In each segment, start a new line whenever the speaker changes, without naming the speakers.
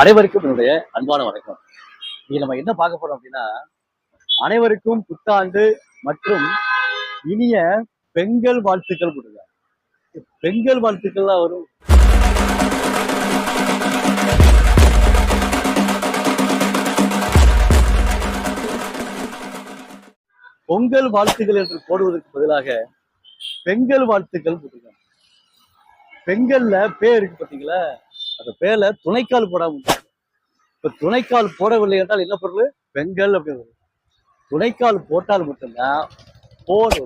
அனைவருக்கும் என்னுடைய அன்பான வணக்கம். இது நம்ம என்ன பார்க்க போறோம் அப்படின்னா அனைவருக்கும் புத்தாண்டு மற்றும் இனிய பெண்கள் வாழ்த்துக்கள் கொடுங்க பெண்கள் வாழ்த்துக்கள் தான் வரும். பொங்கல் வாழ்த்துக்கள் என்று போடுவதற்கு பதிலாக பெண்கள் வாழ்த்துக்கள் கொடுங்க பெண்கள்ல பேர் இருக்கு பாத்தீங்களா அந்த பேர்ல துணைக்கால் போடாம விட்டாங்க. இப்ப துணைக்கால் போடவில்லை என்றால் என்ன பொருள்? பெண்கள் அப்படின்னு துணைக்கால் போட்டால் மட்டும்தான் போர்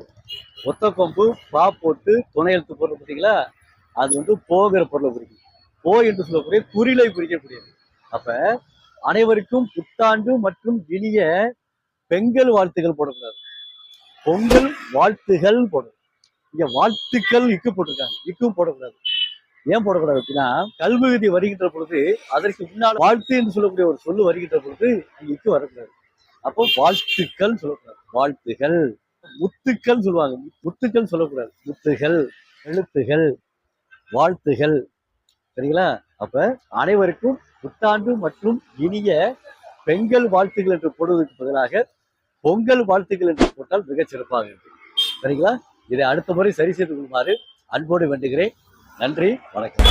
ஒத்த கொம்பு பா போட்டு துணை எழுத்து போடுறது பார்த்தீங்களா? அது வந்து போகிற பொருளை குறிக்கும். போ என்று சொல்லக்கூடிய குறிலை குறிக்கக்கூடியது. அப்ப அனைவருக்கும் புத்தாண்டு மற்றும் இனிய பெண்கள் வாழ்த்துகள் போடக்கூடாது. பொங்கல் வாழ்த்துகள் போடணும். இங்க வாழ்த்துக்கள் இக்கு போட்டிருக்காங்க. இக்கும் போடக்கூடாது. ஏன் போடக்கூடாது அப்படின்னா கல்விகுதி வருகின்ற பொழுது அதற்கு முன்னால் வாழ்த்து என்று சொல்லக்கூடிய ஒரு சொல்லு வருகின்ற பொழுது இங்கு வரக்கூடாது. அப்போ வாழ்த்துக்கள் சொல்லக்கூடாது. வாழ்த்துகள். முத்துக்கள் சொல்லுவாங்க. முத்துக்கள் சொல்லக்கூடாது. முத்துகள் எழுத்துகள் வாழ்த்துகள். சரிங்களா? அப்ப அனைவருக்கும் புத்தாண்டு மற்றும் இனிய பெண்கள் வாழ்த்துக்கள் என்று போடுவதற்கு பதிலாக பொங்கல் வாழ்த்துக்கள் என்று போட்டால் மிகச் சிறப்பாக இருக்கும். சரிங்களா? இதை அடுத்த முறை சரி செய்து கொள்ளுமாறு அன்போடு வேண்டுகிறேன். நன்றி வணக்கம்.